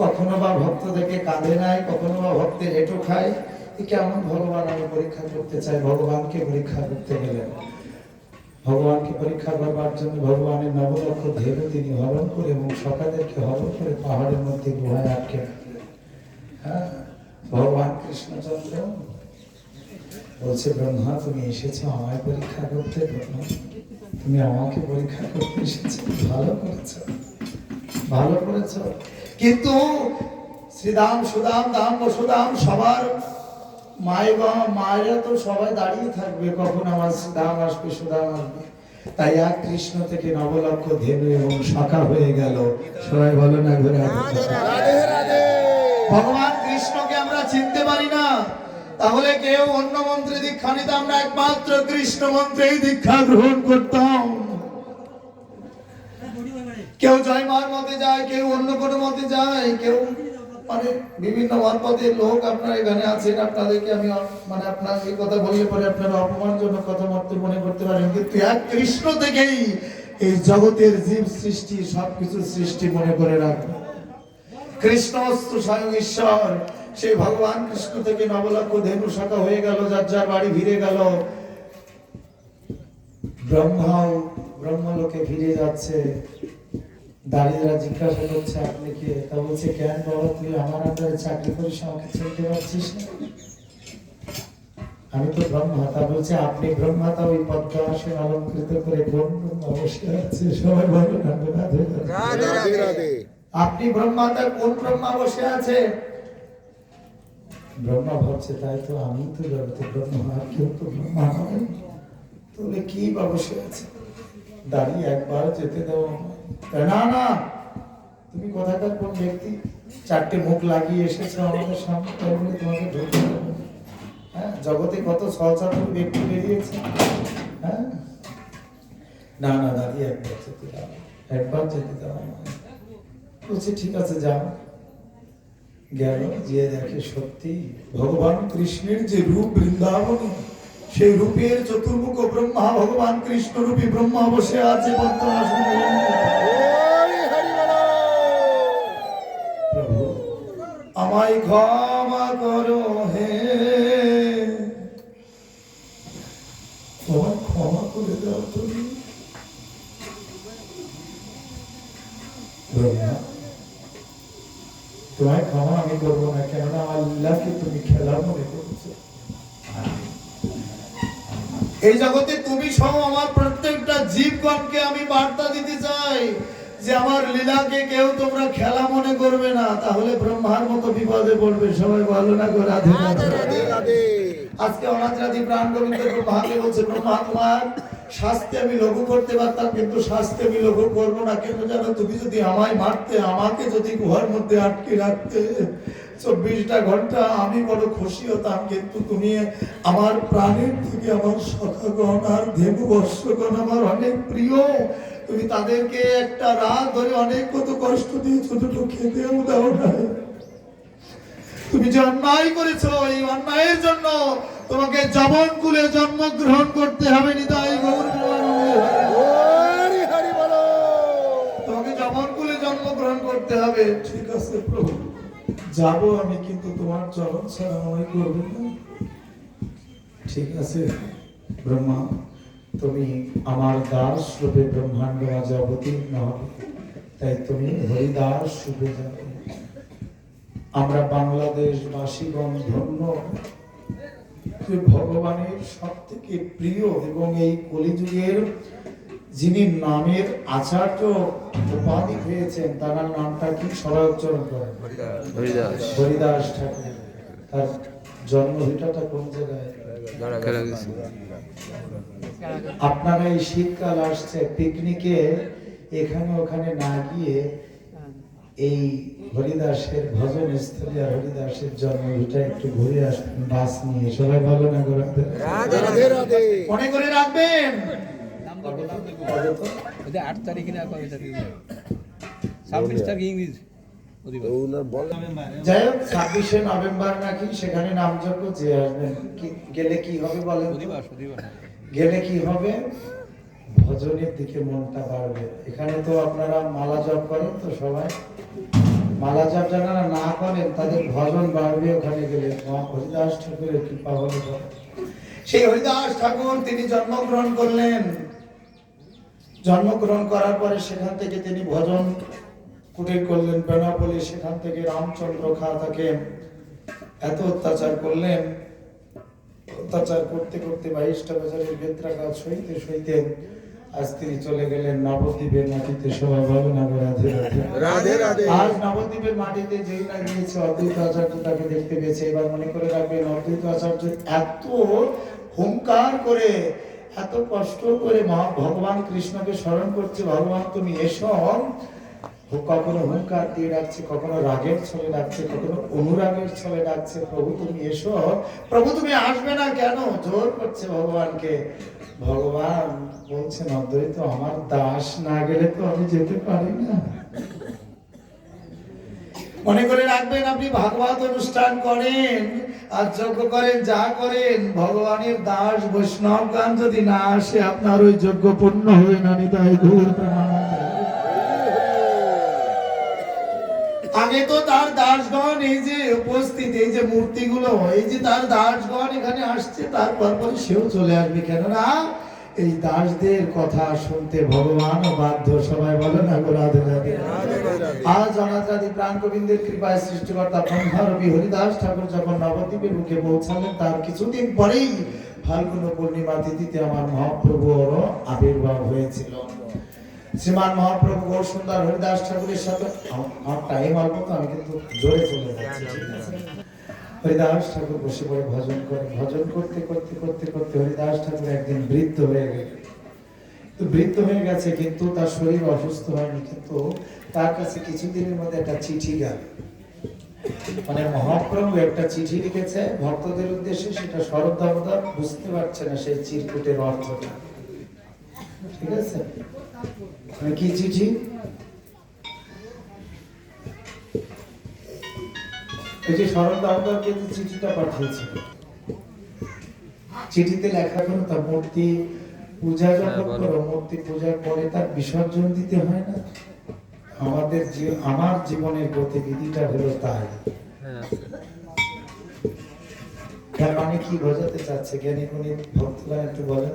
কখনো বা ভক্ত দেখে কাঁদে নাই কখনো বা ভক্তের হেঁটো খায়। কেমন ভগবান আমি পরীক্ষা করতে চাই ভগবানকে পরীক্ষা করতে গেলেন ভগবানকে পরীক্ষা করবার জন্য ভগবানের নবলক্ষ ধেনু তিনি হরণ করে এবং সকাদেরকে হরণ করে পাহাড়ের মধ্যে গুহায় আটকে হ্যাঁ ভগবান কৃষ্ণচন্দ্র বলছে, ব্রহ্মা, তুমি এসেছ আমায় পরীক্ষা করতে, ব্রহ্মা। তুমি আমাকে পরীক্ষা করতে এসেছ। ভালো করেছ ভালো করেছ। কিন্তু শ্রীদাম সুদাম দাম বসুদাম সবার মায় বা মায়েরা তো সবাই দাঁড়িয়ে থাকবে কখন আমার দাম আসবে সুদাম আসবে। তাই এক কৃষ্ণ থেকে নবলক্ষ ধেনু এবং শাখা হয়ে গেল। সবাই বলো না ঘুরে ভগবান কৃষ্ণকে আমরা চিনতে পারি না। তাহলে কেউ অন্য মন্ত্রে দীক্ষা নিতাম না একমাত্র কৃষ্ণ মন্ত্রেই দীক্ষা গ্রহণ করতাম। কেউ জয় মার মতে যায়, কেউ অন্য কোনো মতে যায়, কেউ মানে বিভিন্ন মতপথের লোক আপনারা এখানে আছেন, আপনাদেরকে আমি মানে আপনার এই কথা বললে পরে আপনারা অপমানজনক মনে করতে পারেন। কিন্তু এক কৃষ্ণ থেকেই এই জগতের জীব সৃষ্টি সবকিছু সৃষ্টি মনে করে কৃষ্ণ স্বয়ং ঈশ্বর, সেই ভগবান কৃষ্ণ থেকে নবলক্ষ ধেনু শাখা হয়ে গেল, যার যার বাড়ি ভিড়ে গেল। ব্রহ্মাও ব্রহ্মলোকে ফিরে যাচ্ছে। দাঁড়িয়েরা জিজ্ঞাসা করছে আপনি কে তা বলছে কেন বাবা তুই আমার আন্ডারে চাকরি করিস আমাকে চিনতে পারছিস না আমি তো ব্রহ্মা তা বলছে আপনি ব্রহ্মা তা ওই পদ্মাসন অলঙ্কৃত করে ব্রহ্মা আছে সবাই বলো আপনি ব্রহ্মাতা কোন ব্রহ্মা বসে আছে? ব্রহ্মা ভাবছে তাই তো আমি তো জগতে ব্রহ্মা আর কেউ তো ব্রহ্মা নয়। তাহলে কি বা বসে আছে? দাঁড়িয়ে একবার যেতে দাও আমায়। তা না না। তুমি কোথাকার কোন ব্যক্তি? চারটে মুখ লাগিয়ে এসেছ আমাদের সামনে তাই তোমাকে ঢুকতে হ্যাঁ জগতে কত ব্যক্তি বেরিয়েছে। হ্যাঁ? না না, দাঁড়িয়ে একবার যেতে দাও। একবার যেতে দাও ঠিক আছে, যাও। গেল যে দেখে সত্যি ভগবান কৃষ্ণের যে রূপ বৃন্দাবনে সেই রূপের চতুর্মুখ ব্রহ্মা ভগবান কৃষ্ণ রূপী ব্রহ্মা বসে আছে প্রভু আমায় ক্ষমা করো হে। তোমার ক্ষমা করে দাও তুমি। ব্রহ্মা তোমায় ক্ষমা আমি করব না কেননা আল্লাহকে তুমি খেলা মনে করেছ। এই জগতে তুমি সহ আমার প্রত্যেকটা জীবগণকে আমি বার্তা দিতে চাই যে আমার লীলাকে কেউ তোমরা খেলা মনে করবে না তাহলে ব্রহ্মার মতো বিপদে পড়বে। সবাই ভালো না করে রাধে রাধে। রাধে রাধে আজকে প্রাণ গোবিন্দ ব্রহ্মাকে বলছে ব্রহ্মা তোমার শাস্তি আমি লঘু করতে পারতাম কিন্তু শাস্তি আমি লঘু করব না। কেন জানো তুমি যদি আমায় মারতে আমাকে যদি গুহার মধ্যে আটকে রাখতে চব্বিশটা ঘণ্টা আমি বড় খুশি হতাম কিন্তু তুমি আমার প্রাণের থেকে আমার সখাগণ আর ধেনু বর্ষগণ আমার অনেক প্রিয়। তুমি তাদেরকে একটা রাত ধরে অনেক কত কষ্ট দিয়েছ দুটো খেতেও দাও নাই। তুমি যে অন্যায় করেছ এই অন্যায়ের জন্য তোমাকে জবন কুলে জন্মগ্রহণ করতে হবে নিতাই গৌর তোমাকে জবন কুলে জন্মগ্রহণ করতে হবে। ঠিক আছে প্রভু। যাব আমি, কিন্তু তোমার চরণ ছাড়া আমায় করবে না। ঠিক আছে, ব্রহ্মা, তুমি আমার দাস রূপে ব্রহ্মাণ্ড মাঝে অবতীর্ণ হবে। তাই তুমি হরিদাস রূপে যাবে আমরা বাংলাদেশ বাসীগণ ধন্য ভগবানের সব থেকে প্রিয় এবং এই কলিযুগের যিনি নামের আচার্য উপাধি পেয়েছেন তার নামটা কি? সবাই উচ্চারণ করেন হরিদাস। হরিদাস ঠাকুর। তার জন্মভিটাটা কোন জায়গায়? আপনারা এই শীতকাল আসছে পিকনিকে এখানে ওখানে না গিয়ে এই হরিদাসের ভজন স্থলে আর হরিদাসের জন্মভিটা একটু ঘুরে আসবেন বাস নিয়ে। সবাই ভালো না করে মনে করে রাখবেন? ওদের আট তারিখে না কবে তারিখে ছাব্বিশ তারিখ ইংরেজ অধিবাস? ওনার বল যাই হোক ছাব্বিশে নভেম্বর নাকি সেখানে নামযজ্ঞ যে আসবেন গেলে কি হবে বলেন তো? অধিবাস অধিবাস। গেলে কি হবে? ভজনের দিকে মনটা বাড়বে। এখানে তো আপনারা মালা জপ করেন তো সবাই। মালা জাপ যারা না করেন তাদের ভজন বাড়বে ওখানে গেলে। হরিদাস ঠাকুরের কৃপা হলে। পরে। সেই হরিদাস ঠাকুর তিনি জন্মগ্রহণ করলেন। জন্মগ্রহণ করার পরে সেখান থেকে তিনি ভজন কুটির করলেন বেনাপলি সেখান থেকে রামচন্দ্র খা তাকে এত অত্যাচার করলেন অত্যাচার করতে করতে বাইশটা বছরের বেত্রাঘাত সইতে সইতে আজ তিনি চলে গেলেন নবদ্বীপের মাটিতে সবাই বলো না রাধে রাধে। রাধে রাধে। আজ নবদ্বীপের মাটিতে যেই না গিয়েছে অদ্বৈত আচার্য তাকে দেখতে পেয়েছে এবার মনে করে রাখবেন অদ্বৈত আচার্য এত হুঙ্কার করে এত কষ্ট করে ভগবান কৃষ্ণকে স্মরণ করছে, ভগবান, তুমি এসো। কখনো হুঙ্কার দিয়ে ডাকছে, কখনো রাগের ছলে ডাকছে, কখনো অনুরাগের ছলে ডাকছে, প্রভু, তুমি এসো। প্রভু, তুমি আসবে না কেন? জোর করছে ভগবানকে। ভগবান বলছেন অদ্বৈত আমার দাস না গেলে তো আমি যেতে পারি না। মনে করে রাখবেন আপনি ভাগবত অনুষ্ঠান করেন আর যজ্ঞ করেন, যা করেন, ভগবানের দাস বৈষ্ণব গান যদি না আসে, আপনার ওই যজ্ঞ পূর্ণ হবে না, নিতাই ঘুর আগে তো তার দাসগণ, এই যে উপস্থিত, এই যে মূর্তিগুলো, এই যে তার দাসগণ এখানে আসছে তারপর পরে সেও চলে আসবে, কেননা এই দাসদের কথা শুনতে ভগবান ও বাধ্য। সবাই বলে না, গো রাধে রাধে। আজ অনাথাদি প্রাণ গোবিন্দের কৃপায় সৃষ্টিকর্তা ব্রহ্মারবি হরিদাস ঠাকুর যখন নবদ্বীপের মুখে পৌঁছালেন, তার কিছুদিন পরেই ফাল্গুন পূর্ণিমা তিথিতে আমার মহাপ্রভুর আবির্ভাব হয়েছিল। শ্রীমান মহাপ্রভু গৌর সুন্দর হরিদাস ঠাকুরের সাথে আমার টাইম অল্প তো, আমি কিন্তু জোরে চলে যাচ্ছি। ঠিক আছে? হরিদাস ঠাকুর বসে পড়ে ভজন করে। ভজন করতে করতে করতে করতে হরিদাস ঠাকুর একদিন বৃদ্ধ হয়ে গেল। বৃদ্ধ হয়ে গেছে, কিন্তু তার শরীর অসুস্থ হয়নি, কিন্তু তার কাছে কিছুদিনের মধ্যে একটা চিঠি গেল। মানে মহাপ্রভু একটা চিঠি লিখেছে, ভক্তদের উদ্দেশ্যে সেটা শরৎ দামোদর বুঝতে পারছে না সেই চিরকুটের অর্থটা। ঠিক আছে? মানে কি চিঠি? যে চিঠিটা পাঠিয়েছিল চিঠিতে লেখা তার মূর্তি পূজা যখন হ্যাঁ, করো মূর্তি পূজার পরে তার বিসর্জন দিতে হয় না? আমাদের আমার জীবনের গতিবিধিটা হলো তাই। হ্যাঁ। তার মানে কি বোঝাতে চাচ্ছে? জ্ঞানী গুণী ভক্তরা একটু বলেন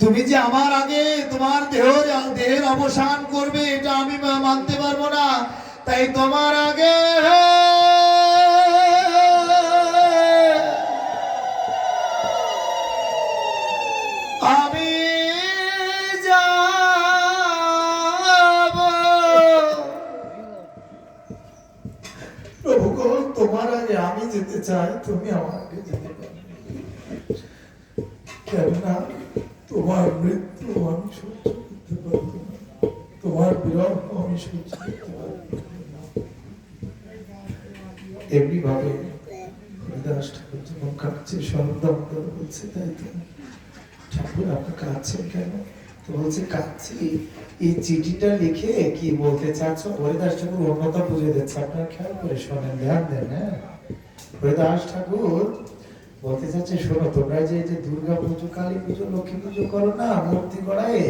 তুমি যে আমার আগে তোমার দেহের দেহের অবসান করবে, এটা আমি মানতে পারব না। তাই তোমার আগে আমি তোমার আগে আমি যেতে চাই, তুমি আমার আগে সরদাম বলছে, তাই তো? ঠাকুর আপনি কাঁদছেন কেন? তো বলছে, কাঁদছি। এই চিঠিটা লিখে কি বলতে চাচ্ছ? হরিদাস ঠাকুর অন্যতা বুঝে দিচ্ছে। আপনার খেয়াল করে শোনেন, ধ্যান দেন হ্যাঁ? হরিদাস ঠাকুর বলতে চাচ্ছে, শোনো, তোমরা যে যে দুর্গা পুজো, কালী পুজো, লক্ষ্মী পুজো করো না, মূর্তি গড়ায়,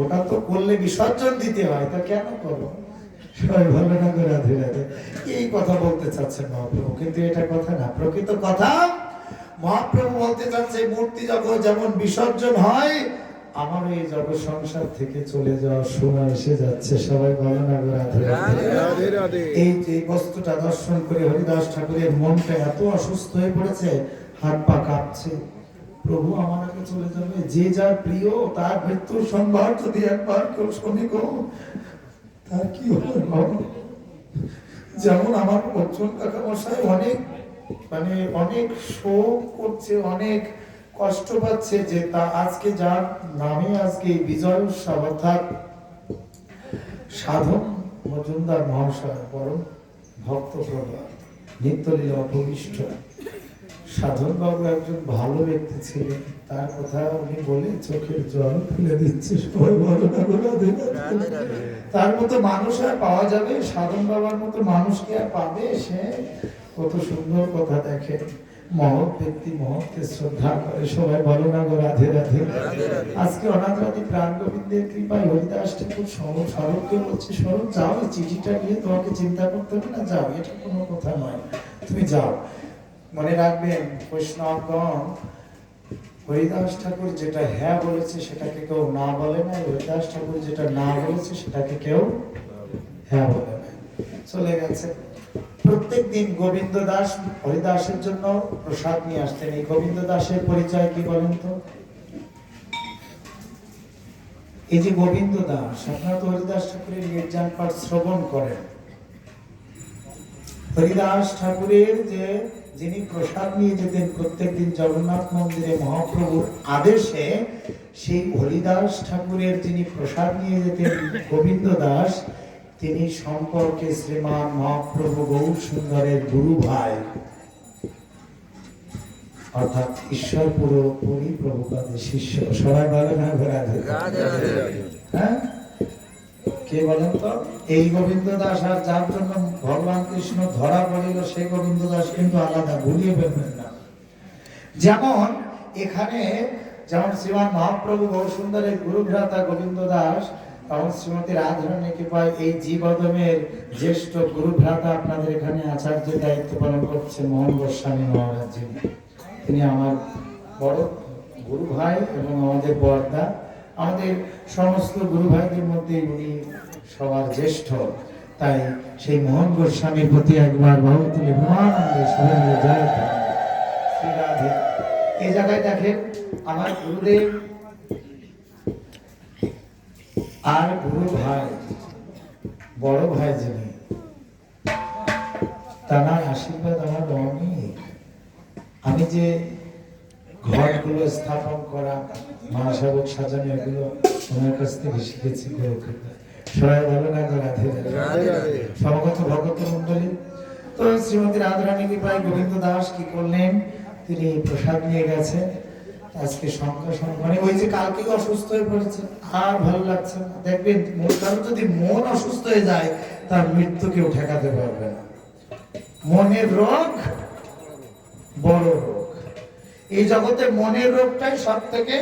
ওটা তো করলে বিসর্জন দিতে হয়, তা কেন করো? সবাই ভালো না করে রাধে রাধে। এই কথা বলতে চাচ্ছেন মহাপ্রভু কিন্তু এটা কথা না প্রকৃত কথা মহাপ্রভু বলতে চাচ্ছে মূর্তি যখন যেমন বিসর্জন হয় আমার এই জগৎ সংসার থেকে চলে যাওয়ার সময় এসে যাচ্ছে। সবাই না রাধে এই যে বস্তুটা দর্শন করে হরিদাস ঠাকুরের মনটা এত অসুস্থ হয়ে পড়েছে হাত পা কাঁপছে। প্রভু আমার আগে চলে যাবে। যে যার প্রিয় তার মৃত্যুর সংবাদ যদি একবার কেউ শোনে গো। তার কি হবে যেমন আমার অর্জুন কাকা মশাই অনেক মানে অনেক শোক করছে, অনেক কষ্ট পাচ্ছে যে তা আজকে যার নামে আজকে বিজয় উৎসব, অর্থাৎ সাধন মজুমদার মহাশয়, বরং ভক্ত প্রভাব নিত্যলীলা অপবিষ্ট। সাধন বাবু একজন ভালো ব্যক্তি ছিলেন। তার কথা উনি বলে চোখের জল ফেলে দিচ্ছে। সবাই রাধে। তার মতো মানুষ আর পাওয়া যাবে? সাধন বাবার মতো মানুষ কি আর পাবে? সে কত সুন্দর কথা দেখে। মহৎ ব্যক্তি, মহৎকে শ্রদ্ধা করে। সবাই বলো না গো, রাধে রাধে। আজকে অনাথ রাধে প্রাণ গোবিন্দের কৃপায় হরিদাস ঠাকুর সরব সরবকে বলছে সরব যাও, এই চিঠিটা নিয়ে তোমাকে চিন্তা করতে হবে না, যাও, এটা কোনো কথা নয়। তুমি যাও। মনে রাখবেন, বৈষ্ণবগণ হরিদাস ঠাকুর যেটা হ্যাঁ বলেছে সেটাকে কেউ না বলে না হরিদাস ঠাকুর যেটা না বলেছে সেটাকে কেউ হ্যাঁ বলে না চলে গেছে। প্রত্যেক দিন গোবিন্দ দাস হরিদাসের জন্য প্রসাদ নিয়ে আসতেন। এই গোবিন্দ দাসের পরিচয় কি বলেন তো? এই যে গোবিন্দ দাস, আপনারা তো হরিদাস ঠাকুরের নির্যান পাঠ শ্রবণ করেন। হরিদাস ঠাকুরের যে যিনি প্রসাদ নিয়ে যেতেন প্রত্যেকদিন জগন্নাথ মন্দিরে মহাপ্রভুর আদেশে সেই হরিদাস ঠাকুরের যিনি প্রসাদ নিয়ে যেতেন গোবিন্দ দাস তিনি সম্পর্কে শ্রীমান মহাপ্রভু গৌর সুন্দরের গুরু ভাই। অর্থাৎ ঈশ্বর পুরোপুরি প্রভুপাদের শিষ্য। সবাই বলে না হ্যাঁ? কে বলেন তো? এই গোবিন্দ দাস আর যার জন্য ভগবান কৃষ্ণ ধরা পড়িল, সেই গোবিন্দ দাস কিন্তু আলাদা, ভুলিয়ে ফেলবেন না। যেমন এখানে যেমন শ্রীমান মহাপ্রভু গৌরসুন্দরের গুরু ভ্রাতা গোবিন্দ দাস এবং শ্রীমতী রাধারণী কৃপায় এই জীবদমের জ্যেষ্ঠ গুরু ভ্রাতা আপনাদের এখানে আচার্যের দায়িত্ব পালন করছেন মোহন গোস্বামী মহারাজ তিনি আমার বড় গুরু ভাই এবং আমাদের বর্দা। আমাদের সমস্ত গুরু ভাইদের মধ্যে উনি সবার জ্যেষ্ঠ। তাই সেই মোহন গোস্বামীর প্রতি একবার বাহু তুলে সবাই মিলে জয় করুন। এই জায়গায় দেখেন, আমার গুরুদেব আর গুরু ভাই, বড় ভাই যিনি, তার আশীর্বাদ আমার অনেক আমি যে ঘরগুলো স্থাপন করা মহাসাগর সাজানো এগুলো ওনার কাছ থেকে শিখেছি সবাই ভালো না রাধে। সমগত ভগত মন্ডলী তো শ্রীমতী রাধারানী কৃপায় গোবিন্দ দাস কি করলেন? তিনি প্রসাদ নিয়ে গেছেন আজকে সংখ্যা মানে ওই যে কালকে অসুস্থ হয়ে পড়েছে। আর ভালো লাগছে না। দেখবেন মন কারও যদি মন অসুস্থ হয়ে যায় তার মৃত্যু কেউ ঠেকাতে পারবে না। মনের রোগ বড় রোগ। এই জগতে মনের রোগটাই সব থেকে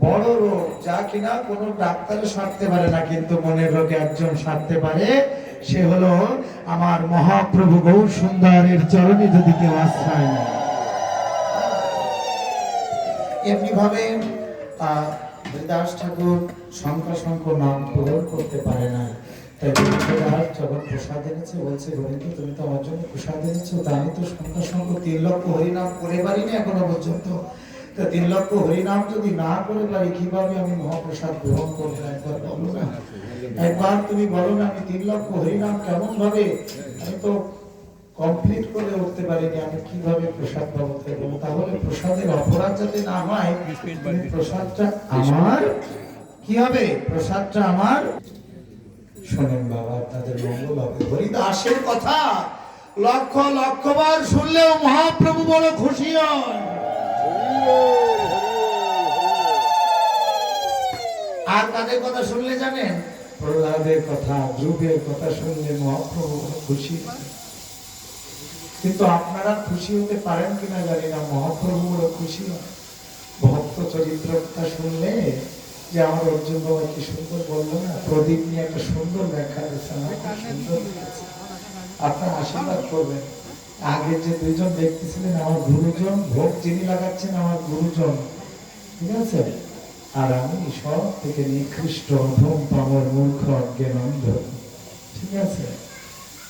বড় রোগ যা কিনা কোনো ডাক্তারে সারতে পারে না কিন্তু মনের রোগে একজন সারতে পারে সে হলো আমার মহাপ্রভু গৌর সুন্দরের চরণে যদি কেউ আশ্রয় নেয়। এমনি ভাবে আহ, হরিদাস ঠাকুর সংখ্যা সংখ্য নাম পূরণ করতে পারে না। তাই যখন প্রসাদ এনেছে, বলছে, গোবিন্দ, তুমি তো আমার জন্য প্রসাদ এনেছো, তা আমি তো সংখ্যা সংখ্য তিন লক্ষ হরিনাম করে পারিনি এখনও পর্যন্ত। তা তিন লক্ষ হরিনাম যদি না করে পারি, কীভাবে আমি মহাপ্রসাদ গ্রহণ করব একবার বলো না? একবার তুমি বলো না আমি তিন লক্ষ হরিনাম কেমন ভাবে আমি তো কমপ্লিট করে উঠতে পারিনি, আমি কীভাবে প্রসাদ পাবো? তাই তাহলে প্রসাদের অপরাধ যাতে না হয় প্রসাদটা আমার? কি হবে? প্রসাদটা আমার? শোনেন বাবা আপনাদের মঙ্গল হবে। হরিদাসের কথা লক্ষ লক্ষবার শুনলেও মহাপ্রভু বড় খুশি আর কাদের কথা শুনলে জানেন? প্রহ্লাদের কথা ধ্রুবের কথা শুনলে মহাপ্রভু খুশি। কিন্তু আপনারা খুশি হতে পারেন কিনা জানি না, মহাপ্রভু বড় খুশি হন। ভক্ত চরিত্র কথা শুনলে যে আমার অর্জুন বাবা কি সুন্দর বলল না? প্রদীপ নিয়ে একটা সুন্দর ব্যাখ্যা সুন্দর। আপনার আশীর্বাদ করবেন। আগে যে দুইজন ব্যক্তি ছিলেন আমার গুরুজন, ভোগ যিনি লাগাচ্ছেন, আমার গুরুজন। ঠিক আছে? আর আমি সব থেকে নিকৃষ্ট, অধম মূর্খ অজ্ঞান অন্ধ ঠিক আছে?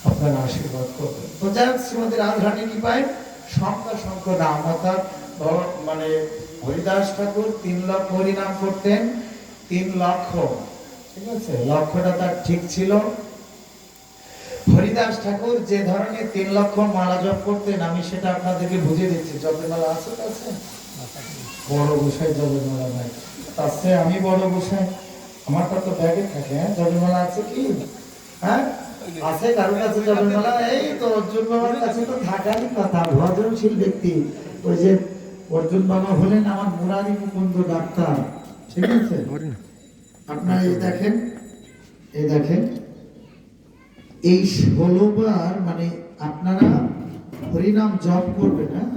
আপনার আশীর্বাদ করবেন। তো যাই হোক, শ্রীমতী রাধারানী কি পায় সংখ্যা সংখ্য নাম অর্থাৎ ধর- মানে হরিদাস ঠাকুর, তিন লক্ষ হরিনাম করতেন। তিন লক্ষ। ঠিক আছে? লক্ষ্যটা তার ঠিক ছিল। হরিদাস ঠাকুর যে ধরনের তিন লক্ষ মালা জপ করতেন, আমি সেটা আপনাদেরকে বুঝিয়ে দিচ্ছি। জপের মালা আছে বড় গোসাই জপের মালা নাই আছে আমি বড় গোসাই। আমার তো ব্যাগে থাকে হ্যাঁ? জপের আছে কি? হ্যাঁ? আছে কারোর কাছে না এই তো অর্জুন বাবার কাছে তো থাকারই কথা। ভজনশীল ব্যক্তি। ওই যে অর্জুন বাবা হলেন আমার মুরারি মুকুন্দ ডাক্তার। ঠিক আছে? আপনারা এই দেখেন এই দেখেন, এই ষোলোবার মানে আপনারা হরিনাম জপ করবেন হ্যাঁ?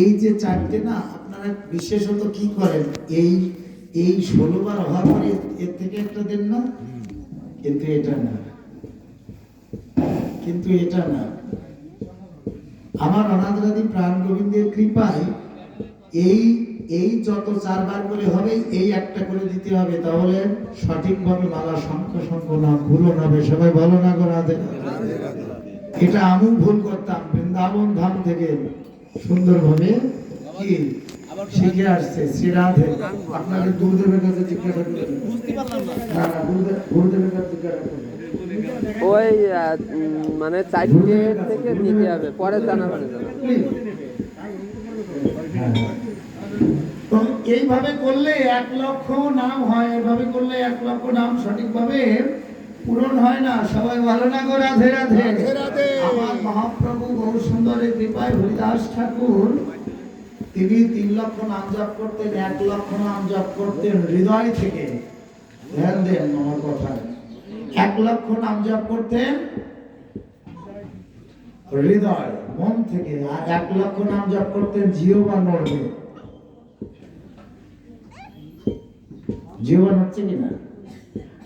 এই যে চারটে না, আপনারা বিশেষত কি করেন? এই এই ষোলোবার হওয়ার পরে এর থেকে একটা দেন না? কিন্তু এটা না। কিন্তু এটা না। আমার অনাথরাদি প্রাণ গোবিন্দের কৃপায় এই এই যত চারবার করে হবে এই একটা করে দিতে হবে তাহলে সঠিকভাবে মালা শঙ্খ না পূরণ হবে। সবাই ভালো না করে রাধে এটা আমি ভুল করতাম বৃন্দাবন ধাম থেকে সুন্দরভাবে কি শিখে আসছে শ্রী রাধে। আপনাকে গুরুদেবের কাছে জিজ্ঞাসা করবেন না না গুরুদেবের কাছে জিজ্ঞাসা করবেন ওই মানে চারটে থেকে নিতে হবে পরে জানাবেন। তো এইভাবে করলে এক লক্ষ নাম হয় এভাবে করলে এক লক্ষ নাম সঠিকভাবে পূরণ হয় না। সবাই ভালো না গো? রাধে রাধে। আমার মহাপ্রভু বহু সুন্দরের কৃপায় হরিদাস ঠাকুর তিনি তিন লক্ষ নাম জপ করতেন এক লক্ষ নাম জপ করতেন হৃদয় থেকে। ধ্যান দেন আমার কথায়। এক লক্ষ নাম জপ করতেন হৃদয় মন থেকে। আর এক লক্ষ নাম জপ করতেন জিও বা নড়বে জীবন। হচ্ছে কিনা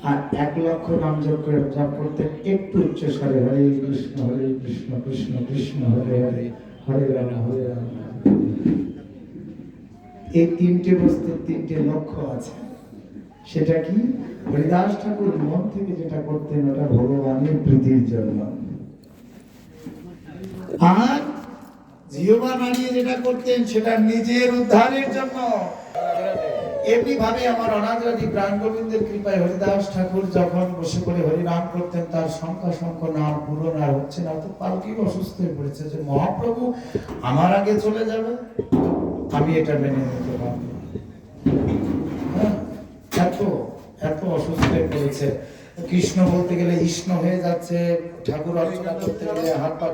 আর এক লক্ষ নাম জপ করে জপ করতে একটু উচ্চ স্বরে হরে কৃষ্ণ হরে কৃষ্ণ কৃষ্ণ কৃষ্ণ হরে হরে হরে রাম হরে রাম এই তিনটে বস্তুর তিনটে লক্ষ্য আছে। সেটা কি? হরিদাস ঠাকুর মন থেকে যেটা করতেন ওটা ভগবানের প্রীতির জন্য। আর জিহবা নাড়িয়ে যেটা করতেন সেটা নিজের উদ্ধারের জন্য। এমনি ভাবে আমার অনাথরাদি প্রাণ গোবিন্দের কৃপায় হরিদাস ঠাকুর যখন বসে করে হরিনাম করতেন তার সংখ্যা সংখ্যা নাম পূরণ আর হচ্ছে না। তো পালকি অসুস্থ হয়ে পড়েছে যে মহাপ্রভু আমার আগে চলে যাবে আমি এটা মেনে নিতে পারব হ্যাঁ, এত এত অসুস্থ হয়ে পড়েছে। কৃষ্ণ বলতে গেলে ইষ্ণ হয়ে যাচ্ছে ঠাকুর অর্চনা করতে গেলে হাত পা